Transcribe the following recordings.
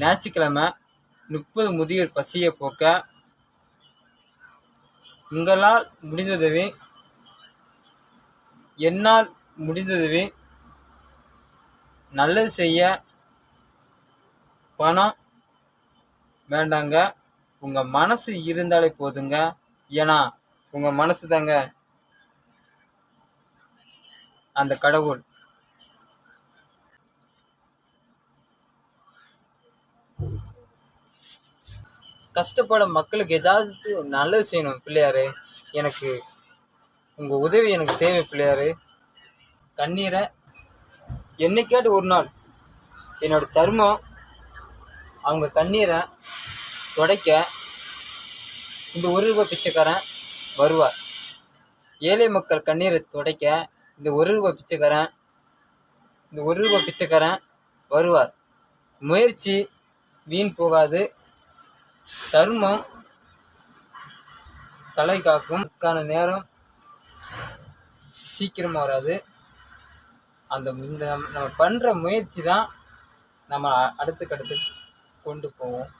ஞாயிற்றுக்கிழமை முப்பது முதியோர் பசியை போக்க உங்களால் முடிந்ததுவே என்னால் முடிந்ததுவே நல்லது செய்ய பணம் வேண்டாங்க. உங்கள் மனசு இருந்தாலே போதுங்க. ஏன்னா உங்கள் மனசு தாங்க அந்த கடவுள். கஷ்டப்பட மக்களுக்கு ஏதாவது நல்லது செய்யணும் பிள்ளையாரு. எனக்கு உங்கள் உதவி எனக்கு தேவை பிள்ளையாரு. கண்ணீரை என்னைக்காட்டு ஒரு நாள் என்னோட தர்மம் அவங்க கண்ணீரை துடைக்க இந்த ஒரு ரூபாய் பிச்சைக்காரன் வருவார். ஏழை மக்கள் கண்ணீரை துடைக்க இந்த ஒரு ரூபாய் பிச்சைக்காரன் இந்த ஒரு ரூபாய் பிச்சைக்காரன் வருவார். முயற்சி வீண் போகாது. தர்மம் தலை காக்கும். அதுக்கான நேரம் சீக்கிரமாக வராது. அந்த இந்த நம்ம நம்ம பண்ணுற முயற்சி தான் நம்ம அ- அடுத்துக்கடுத்து கொண்டு போவோம்.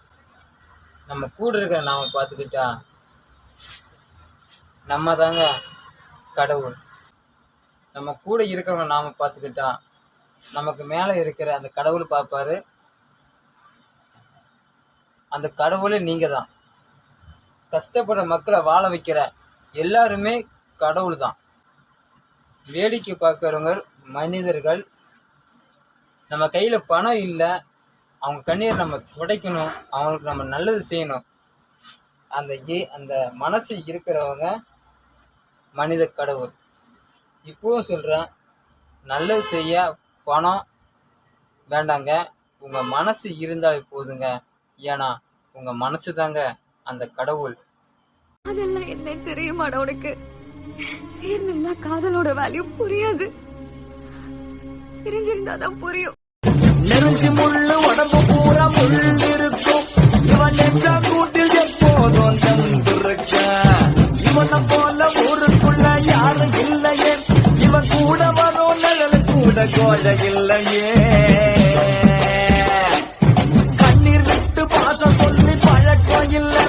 நம்ம கூட இருக்கிற நாம பார்த்துக்கிட்டா நம்ம தாங்க கடவுள். நம்ம கூட இருக்கிறவங்க நாம பார்த்துக்கிட்டா நமக்கு மேலே இருக்கிற அந்த கடவுள் பார்ப்பாரு. அந்த கடவுளே நீங்கள் தான் கஷ்டப்படுற மக்களை வாழ வைக்கிற எல்லாருமே கடவுள் தான் வேடிக்கை பார்க்குறவங்க மனிதர்கள். நம்ம கையில் பணம் இல்லை. அவங்க கண்ணீரை நம்ம துடைக்கணும். அவங்களுக்கு நம்ம நல்லது செய்யணும். அந்த ஏ அந்த மனசு இருக்கிறவங்க மனித கடவுள். இப்போவும் சொல்கிறேன் நல்லது செய்ய பணம் வேண்டாங்க. உங்கள் மனசு இருந்தாலே போதுங்க. ஏன்னா உங்கள் மனசு தாங்க அந்த கடவுள். அதெல்லாம் என்ன தெரியுமாடா உனக்கு? சேர்ந்திருந்தா காதலோட வேல்யூ புரியாது. பிரிஞ்சிருந்தாதான் புரியும். நெருஞ்சி முள்ளு உடம்பு பூரா முள் இருக்கும் இவன் நெஞ்சா கூட்டில் எப்போதும் தந்திருக்க இவனை போல ஊருக்குள்ள யாரும் இல்லையே. இவன் கூட வரும் நிழல் கூட கோழ இல்லையே. சொல்லி பழக்கம் இல்லை